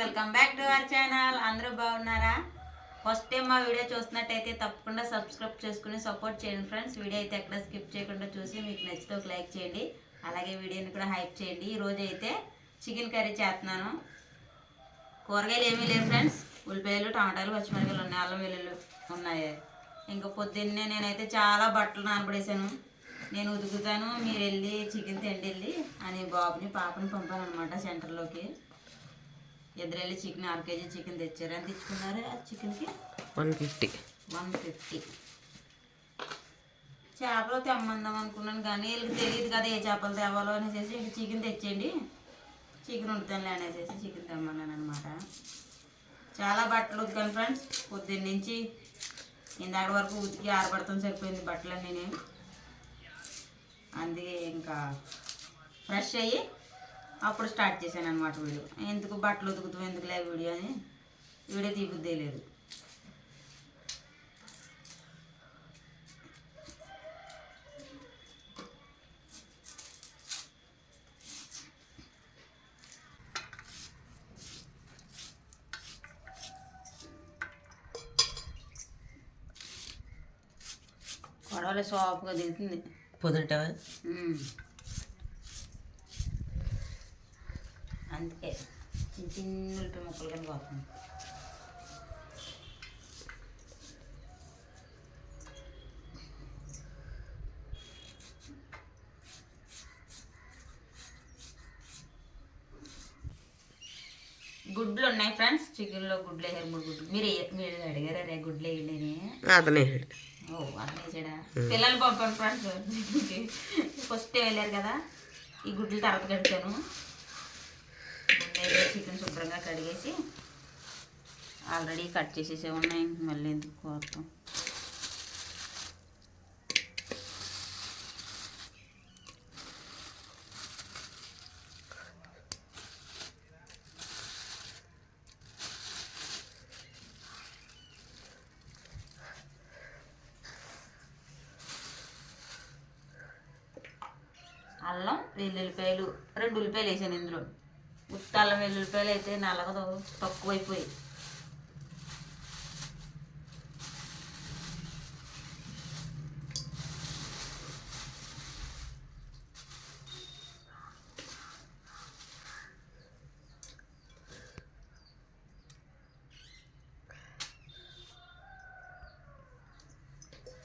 Welcome back to our channel అందరూ బాగున్నారా? First time మా వీడియో చూస్తున్నట్టయితే తప్పకుండా సబ్స్క్రైబ్ చేసుకుని సపోర్ట్ చేయండి ఫ్రెండ్స్ వీడియో అయితే ఎక్కడ స్కిప్ చేయకుండా చూసి మీకు నచ్చితే ఒక లైక్ చేయండి. అలాగే వీడియోని కూడా హైప్ చేయండి. ఈ అయితే చికెన్ కర్రీ చేస్తున్నాను. కూరగాయలు ఏమీ లేవు ఫ్రెండ్స్ ఉల్లిపాయలు టమాటాలు పచ్చిమిరకాయలు ఉన్నాయి. అల్లం వెల్లుల్లి ఉన్నాయి. ఇంకా పొద్దున్నే నేనైతే చాలా బట్టలు నానబడేసాను నేను ఉతుకుతాను. మీరు వెళ్ళి చికెన్ తిండి వెళ్ళి అని బాబుని పాపని పంపాను అనమాట సెంటర్లోకి ఇద్దరు వెళ్ళి చికెన్ అర కేజీ చికెన్ తెచ్చారు. ఎంత తెచ్చుకున్నారు ఆ చికెన్కి? One fifty. One fifty. చేపలు తెమ్మందాం అనుకున్నాను కానీ వీళ్ళకి తెలియదు కదా ఏ చేపలు తేవాలో అనేసి ఇంక చికెన్ తెచ్చేయండి. చికెన్ వండుతానులే అనేసి చికెన్ తెమ్మన్నాను అనమాట చాలా బట్టలు ఉతికాను ఫ్రెండ్స్. పొద్దున్న నుంచి ఇందాక వరకు ఉతికి ఆరబడతాం సరిపోయింది బట్టలన్నీ. నేను అందుకే ఇంకా ఫ్రెష్ అయ్యి అప్పుడు స్టార్ట్ చేశాను అనమాట వీడియో. ఎందుకు బట్టలు ఉతుకుతాం ఎందుకులే వీడియో అని. వీడియో తీబుద్దే లేదు. గొడవలు సాఫ్గా దిగుతుంది పొద్దుటవా అందుకే చిన్న చిన్న ఉల్లిపాయ ముక్కలు కానీ పోతుంది గుడ్లు ఉన్నాయి ఫ్రెండ్స్ చికెన్లో గుడ్లు వేసారు మూడు గుడ్లు. మీరు మీరు అడిగారా రే గుడ్లు వేయండి అని? అతనే ఓ అట్లా వేసాడా? పిల్లలు పంపాను ఫ్రెండ్స్ ఫస్ట్ వెళ్ళారు కదా ఈ గుడ్లు తర్వాత కడిగాను ముందే చికెన్ శుభ్రంగా కడిగేసి ఆల్రెడీ కట్ చేసేసే ఉన్నాయి. మళ్ళీ ఎందుకు కోరుతాం? అల్లం వెల్లుల్లిపాయలు రెండు ఉల్లిపాయలు వేసాను ఇందులో. ఉత్తాల వెల్లుల్లిపాయలు అయితే నలగదు తక్కువైపోయి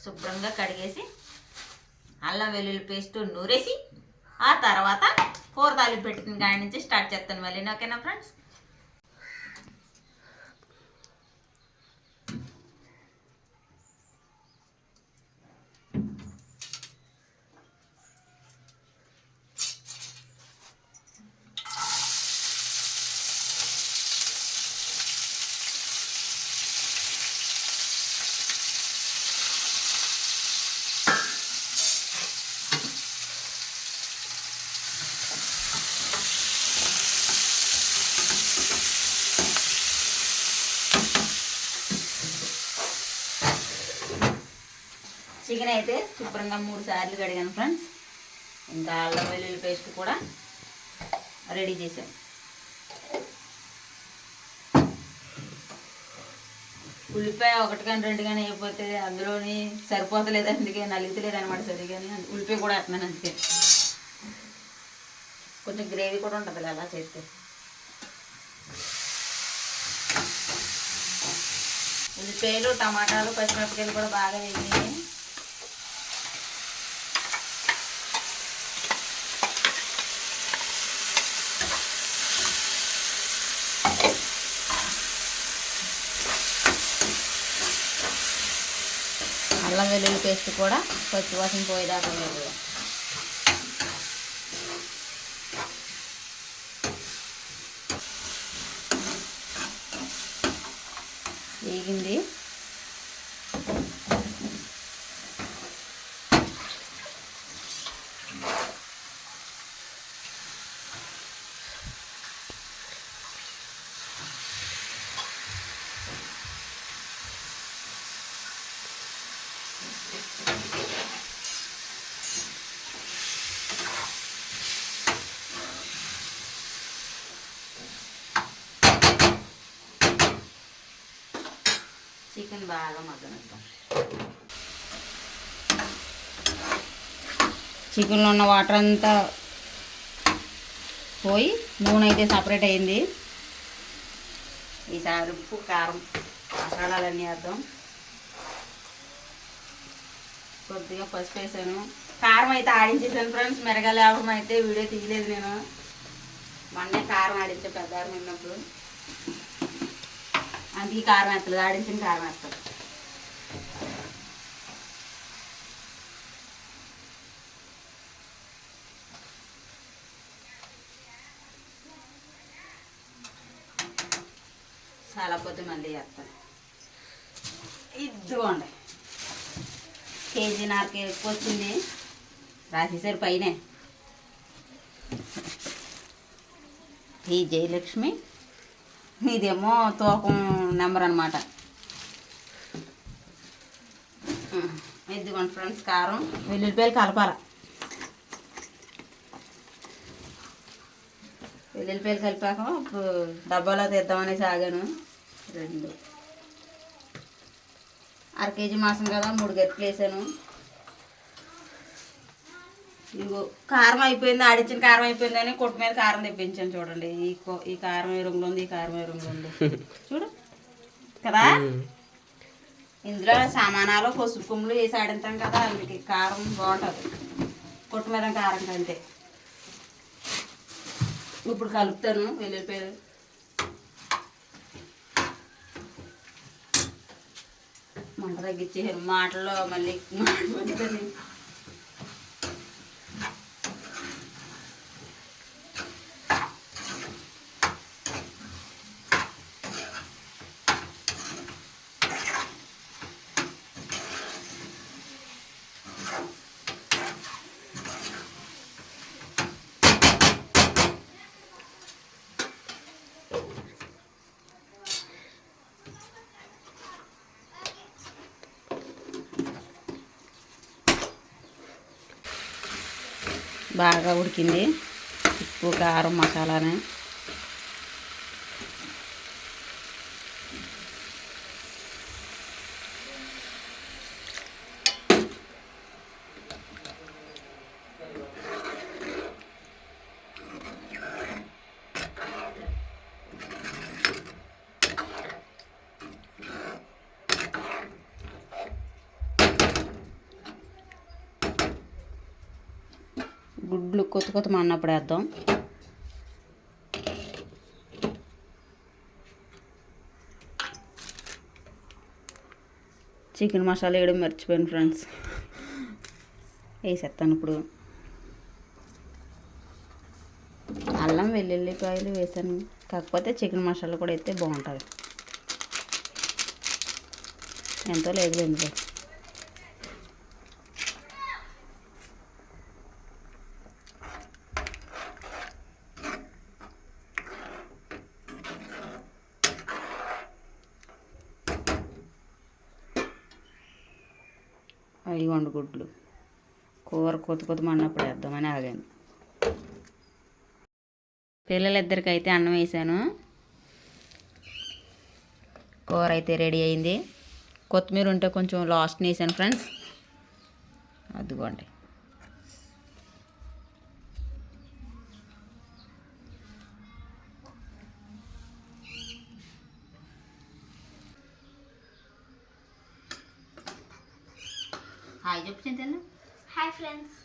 శుభ్రంగా కడిగేసి అల్లం వెల్లుల్లి పేస్ట్ నూరేసి ఆ తర్వాత ఫోర్ తాలింపు పెట్టిన కాడి నుంచి స్టార్ట్ చేస్తాను మళ్ళీ. ఓకేనా ఫ్రెండ్స్? చికెన్ అయితే శుభ్రంగా మూడు సార్లు కడిగాను ఫ్రెండ్స్ ఇంకా అల్లం వెల్లుల్లి పేస్ట్ కూడా రెడీ చేశాను ఉల్లిపాయ ఒకటి కానీ రెండు కానీ అయిపోతే అందులోని సరిపోతలేదు అందుకే నలుగుతలేదు అనమాట సరిగాని ఉల్లిపాయ కూడా వేస్తున్నాను అందుకే. కొంచెం గ్రేవీ కూడా ఉంటుంది అలా చేస్తే. ఉల్లిపాయలు టమాటాలు పచ్చిమిరపకాయలు కూడా బాగా వేగినాయి. అల్లం వెల్లుల్లి పేస్ట్ కూడా పచ్చి వాసన పోయేదాకా లేదు వేగింది. చికెన్ బాగా మగ్గనిద్దాం చికెన్లో ఉన్న వాటర్ అంతా పోయి నూనె అయితే సపరేట్ అయింది. ఈసారి ఉప్పు కారం మసాలాలన్నీ వేద్దాం. కొద్దిగా పసుపు వేసాను. కారం అయితే ఆడించేసాను ఫ్రెండ్స్. మిరగాయలు ఆవడం అయితే వీడియో తీయలేదు నేను. మొన్నే కారం ఆడించే పెద్ద ఉన్నప్పుడు అందుకే కారం వేస్తలేదు ఆడించిన కారం వేస్తాను చాలా పొద్దు మళ్ళీ వేస్తాను. ఇదిగోండి. కేజీ నాకు ఎక్కువ వచ్చింది రాసేసారు పైనే. ఈ జయలక్ష్మి. ఇదేమో తూకం నెంబర్ అనమాట ఇదిగోండి ఫ్రెండ్స్ కారం. వెల్లుల్లిపాయలు కలపాల. వెల్లుల్లిపాయలు కలిపాక ఇప్పుడు డబ్బాలో తీద్దామని సాగాను రెండు. అర కేజీ మాసం కదా మూడు గట్టిలు వేసాను. ఇదిగో కారం అయిపోయింది ఆడించిన కారం అయిపోయిందని కొట్టు మీద కారం తెప్పించాను చూడండి. ఈ కో- ఈ కారం ఏ రంగులో ఉంది ఈ కారం ఏ రంగులో ఉంది. చూడు. కదా? ఇందులో సామానాలు పసుపు కొమ్ములు వేసి ఆడింతాం కదా అందుకే కారం బాగుంటుంది. కొట్టు మీద కారం కంటే. ఇప్పుడు కలుపుతాను వెల్లుల్లిపాయలు మంట తగ్గించేసారు మాటల్లో మళ్ళీ మాట బాగా ఉడికింది. ఉప్పు కారం మసాలానే. ఇప్పుడు కొత్త కొత్త మన్నప్పుడు వేద్దాం. చికెన్ మసాలా వేయడం మర్చిపోయాను ఫ్రెండ్స్. వేసేస్తాను ఇప్పుడు. అల్లం వెల్లుల్లిపాయలు వేసాను. కాకపోతే చికెన్ మసాలా కూడా అయితే బాగుంటుంది. ఎంతో లేదు ఎందుకు అవి వండు గుడ్లు కూర కొత్త కొత్త మన్నప్పుడు వేద్దామని ఆగాను. పిల్లలిద్దరికి అయితే అన్నం వేసాను. కూర అయితే రెడీ అయింది. కొత్తిమీర ఉంటే కొంచెం లాస్ట్ వేసాను ఫ్రెండ్స్. అదిగోండి. హాయ్ చెప్పు చింతలు హాయ్ ఫ్రెండ్స్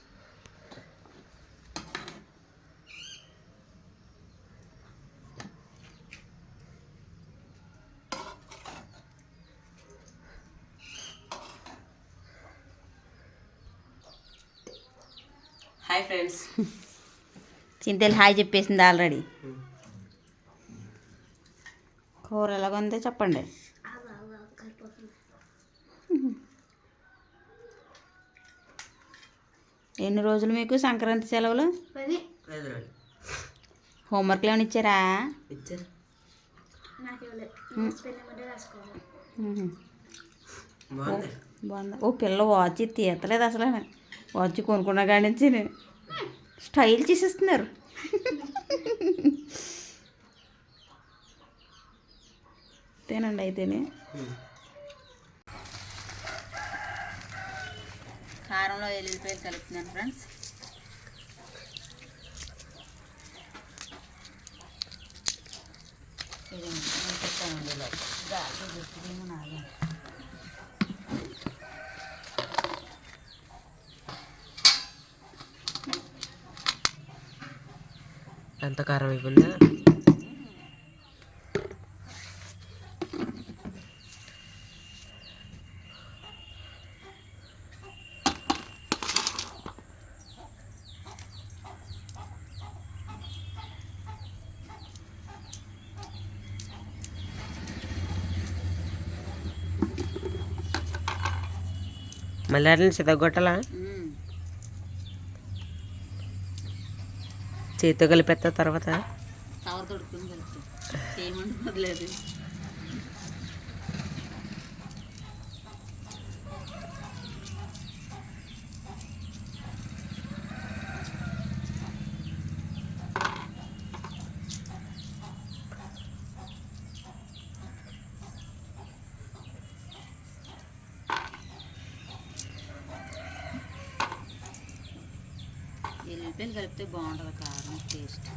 హాయ్ ఫ్రెండ్స్ చింతలు హాయ్ చెప్పేసింది ఆల్రెడీ కూర ఎలాగుందో చెప్పండి. ఎన్ని రోజులు మీకు సంక్రాంతి సెలవులు? పది. హోంవర్క్లు ఏమైనా ఇచ్చారా? బాగుందా. ఓ పిల్ల వాచ్ తీయట్లేదు అసలు. వాచ్ కొనుక్కున్న కాడి నుంచి స్టైల్ చేసేస్తున్నారు. తినండి అయితేనే. కారంలో ఎల్లిపాయలు కలుపుతున్నాను ఫ్రెండ్స్. ఇది గాలి గుర్తుదేమో నాగా ఎంత కారం అయిపోయిందా మళ్ళీ చితగొట్టాలా. చేతితో కలిపేస్తా తర్వాత? కవర్ తొడుక్కుని కలుపుతాం చేయమంటే ఎల్లిపాయలు కలిపితే బాగుంటుంది కారం టేస్ట్.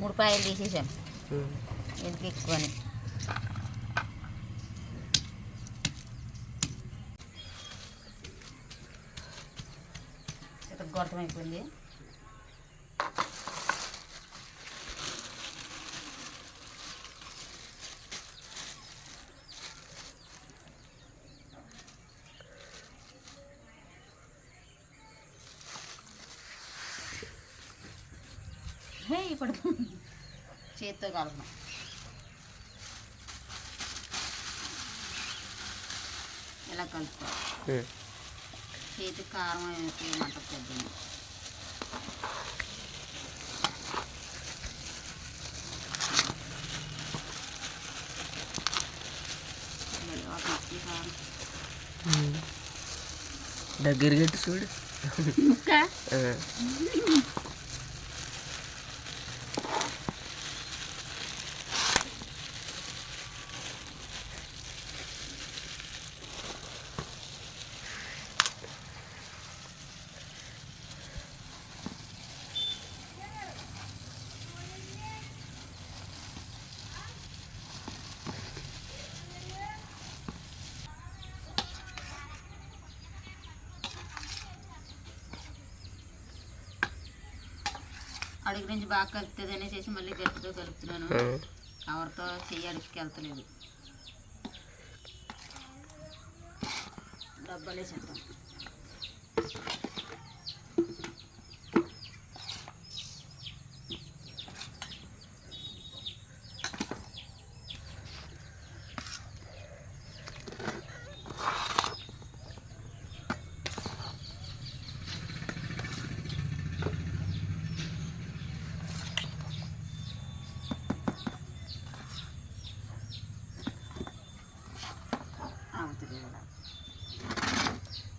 మూడు పాయలు తీసేసాం. ఎందుకు ఎక్కువని? గొడతం అయిపోయింది హే ఇప్పుడు చేత్తో కలపడం ఇలా కలుపుకోవాలి చేతి కారం మంట పెద్దండి ఈ కారం ఉమ్. దగ్గర గట్టి చూడు ముక్క అడుగు నుంచి బాగా కలుపుతుంది అనేసి మళ్ళీ గట్టితో కలుపుతున్నాను. కవర్తో చెయ్యి అడిగికి వెళ్తలేదు. డబ్బాలే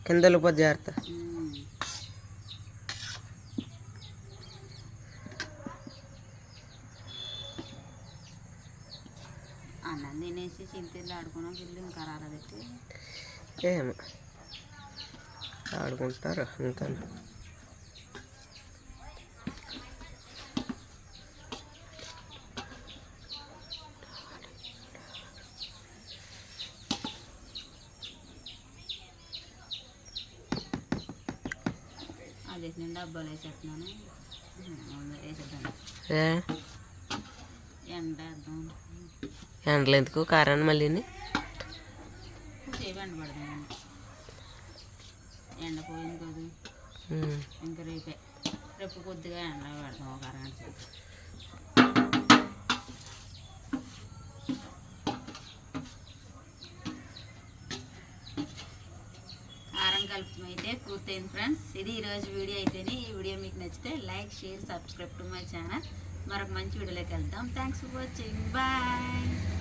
కింద వెళ్ళిపోద్ది జాగ్రత్త. అన్నం తినేసి చింతలు ఆడుకున్నాం ఇంకా ఏమో. ఆడుకుంటారు అంతా అది నేను డబ్బాలు వేసేస్తున్నాను. మ్మ్, వేసేద్దాను ఏ? ఎండ ఎండలు ఎందుకు? కారాన్ని మళ్ళీని సేపు ఎండ పోయింది కదా. ఇంకా రేపే. రేపు కొద్దిగా ఎండ పెడదాం ఒక అరగంట సేపు కారం కలుపుతాం అయితే పూర్తయింది ఫ్రెండ్స్. ఇది ఈరోజు వీడియో అయితేనే ఈ వీడియో మీకు నచ్చితే like share subscribe to my channel. మరొక మంచి వీడియోలోకి వెళ్దాం. Thanks for watching bye